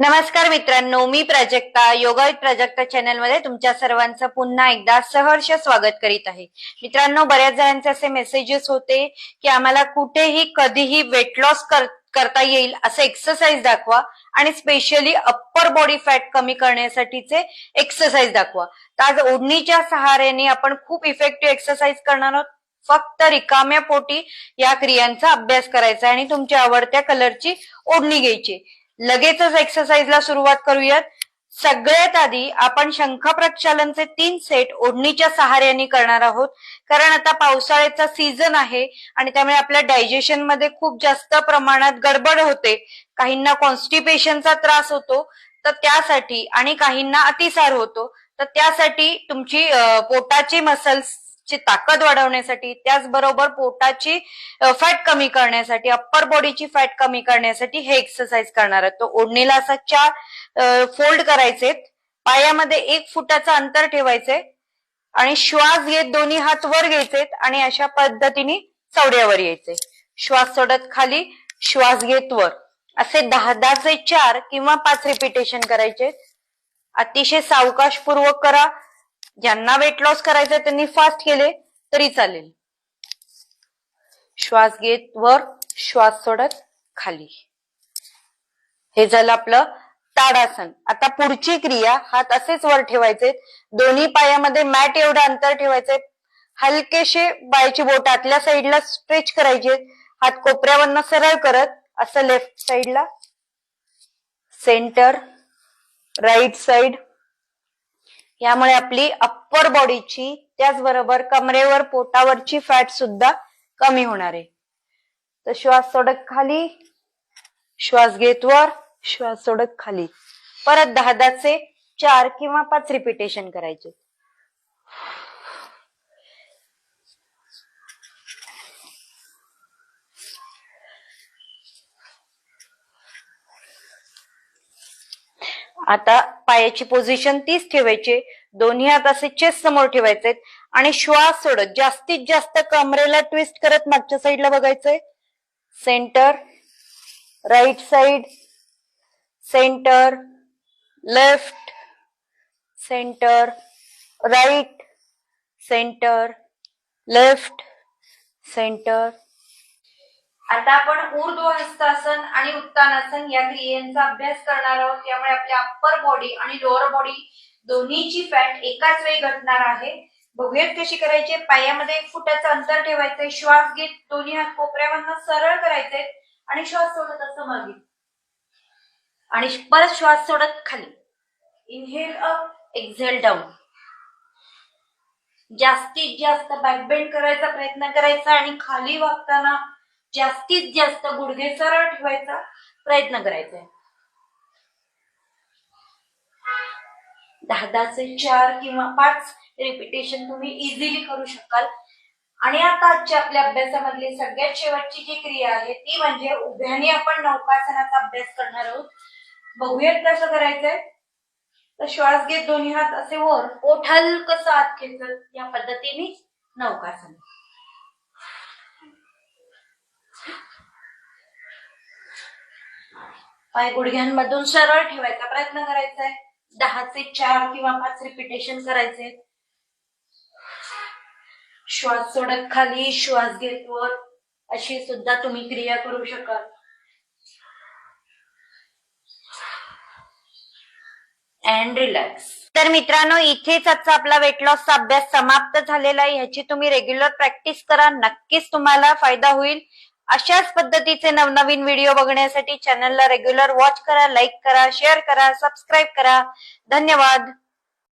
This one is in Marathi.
नमस्कार मित्रांनो मी प्राजक्ता योगा प्राजक्ता चॅनलमध्ये तुमच्या सर्वांचं पुन्हा एकदा सहर्ष स्वागत करीत आहे. मित्रांनो बऱ्याच जणांचे असे मेसेजेस होते की आम्हाला कुठेही कधीही वेट लॉस करता येईल असं एक्सरसाइज दाखवा आणि स्पेशली अप्पर बॉडी फॅट कमी करण्यासाठीचे एक्सरसाइज दाखवा. तर आज ओढणीच्या सहाऱ्याने आपण खूप इफेक्टिव्ह एक्सरसाइज करणार आहोत. फक्त रिकाम्या पोटी या क्रियांचा अभ्यास करायचा आणि तुमच्या आवडत्या कलरची ओढणी घ्यायची लगेचच एक्सरसाइजला सुरुवात करूयात. सगळ्यात आधी आपण शंख प्रक्षालनचे तीन सेट ओढणीच्या सहाऱ्याने करणार आहोत. कारण आता पावसाळ्याचा सीझन आहे आणि त्यामुळे आपल्या डायजेशनमध्ये खूप जास्त प्रमाणात गडबड होते. काहींना कॉन्स्टिपेशनचा त्रास होतो तर त्यासाठी आणि काहींना अतिसार होतो. तर त्यासाठी तुमची पोटाची मसल्स ची ताकद वाढवण्यासाठी त्याचबरोबर पोटाची फॅट कमी करण्यासाठी अप्पर बॉडीची फॅट कमी करण्यासाठी हे एक्सरसाइज करणार आहे तो ओढणीला असा चार फोल्ड करायचे पायामध्ये एक फुटाचं अंतर ठेवायचे आणि श्वास घेत दोन्ही हात वर घ्यायचे आणि अशा पद्धतीने चवड्यावर यायचे श्वास सोडत खाली श्वास घेत वर. असे दहा दहाचे चार किंवा पाच रिपिटेशन करायचे अतिशय सावकाशपूर्वक करा. ज्यांना वेट लॉस करायचंय त्यांनी फास्ट केले तरी चालेल. श्वास घेत वर श्वास सोडत खाली. हे झालं आपलं ताडासन. आता पुढची क्रिया हात असेच वर ठेवायचे. दोन्ही पायामध्ये मॅट एवढं अंतर ठेवायचे. हलकेशे बायची बोट आतल्या साईडला स्ट्रेच करायचे. हात कोपऱ्यावरनं सरळ करत असं लेफ्ट साईडला सेंटर राईट साइड यामुळे आपली अप्पर बॉडीची त्याचबरोबर कमरेवर पोटावरची फॅट सुद्धा कमी होणार आहे. तर श्वास सोडत खाली श्वास घेत वर श्वास सोडत खाली. परत दहा दहाचे चार किंवा पाच रिपिटेशन करायचे. आता पायाची पोझिशन तीच ठेवायची. दोन्ही हात असे चेस्ट समोर ठेवायचे आणि श्वास सोडत जास्तीत जास्त कमरेला ट्विस्ट करत मागच्या साईडला बघायचंय. Centre right side centre left centre right centre left centre आता आपण ऊर्ध्व हस्तासन आणि उत्तानासन या क्रियेचा अभ्यास करणार आहोत. त्यामुळे आपल्या अप्पर बॉडी आणि लोअर बॉडी दोन्हीची फॅट एकाच वेळी घटणार आहे. बघूयात कशी करायची. पायामध्ये एक फुटाचं अंतर ठेवायचंय. श्वास घेत दोन्ही हात कोपऱ्यावरनं सरळ करायचे आणि श्वास सोडत असं मागे. आणि परत श्वास सोडत खाली. इनहेल अप एक्झेल डाऊन जास्तीत जास्त बॅकबेंड करायचा प्रयत्न करायचा आणि खाली वागताना जास्तीत जास्त गुडघे सरळ ठेवायचा प्रयत्न करायचा आहे दहा दहाचे चार किंवा पाच रिपिटेशन तुम्ही इझिली करू शकाल. आणि आता आजच्या आपल्या अभ्यासामधली सगळ्यात शेवटची जी क्रिया आहे ती म्हणजे उभ्याने आपण नौकासनाचा अभ्यास करणार आहोत. बघूयात कसं करायचंय. तर श्वास घेत दोन्ही हात असे वर. ओठाल कसं आत खेचत या पद्धतीने नौकासन. पाय गुडघ्यांमधून सरळ ठेवायचा प्रयत्न करायचा आहे दहाचे चार किंवा पाच रिपिटेशन करायचे. श्वास सोडत खाली श्वास घेत वर. अशी सुद्धा तुम्ही क्रिया करू शकाल. अँड रिलॅक्स तर मित्रांनो इथेच आजचा आपला वेट लॉसचा अभ्यास समाप्त झालेला आहे. ह्याची तुम्ही रेग्युलर प्रॅक्टिस करा. नक्कीच तुम्हाला फायदा होईल. अशाच पद्धतीचे नवनवीन व्हिडिओ बघण्यासाठी चॅनलला रेग्युलर वॉच करा लाईक करा शेअर करा सबस्क्राईब करा. धन्यवाद.